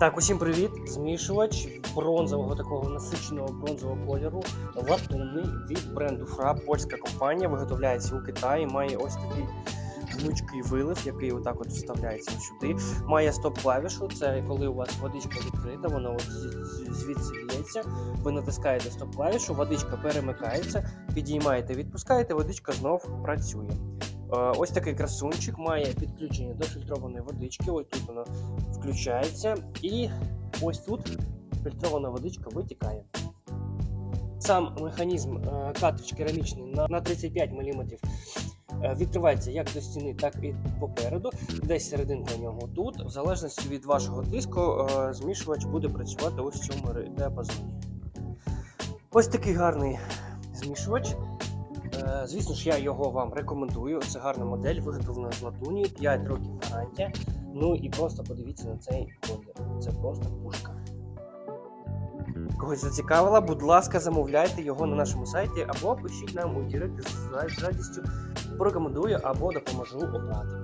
Так, усім привіт! Змішувач бронзового такого насиченого бронзового кольору, латунний від бренду Фра, польська компанія, виготовляється у Китаї. Має ось такий гнучкий вилив, який отак от вставляється сюди. Має стоп-клавішу. Це коли у вас водичка відкрита, вона от звідси лється. Ви натискаєте стоп-клавішу, водичка перемикається, підіймаєте, відпускаєте, водичка знов працює. Е, Ось такий красунчик має підключення до фільтрованої водички. Ось тут вона включається, і ось тут фільтрована водичка витікає. Сам механізм е, картридж керамічний на, на 35 мм відкривається як до стіни, так і попереду. Десь серединка у нього тут. В залежності від вашого тиску, е, змішувач буде працювати ось в цьому діапазоні. Ось такий гарний змішувач. Е, Звісно ж, я його вам рекомендую. Це гарна модель, виготовлена з латуні, 5 років гарантія. Ну і просто подивіться на цей колір. Це просто пушка. Когось зацікавила, будь ласка, замовляйте його на нашому сайті або пишіть нам у дірект з з радістю порекомендую або допоможу обрати.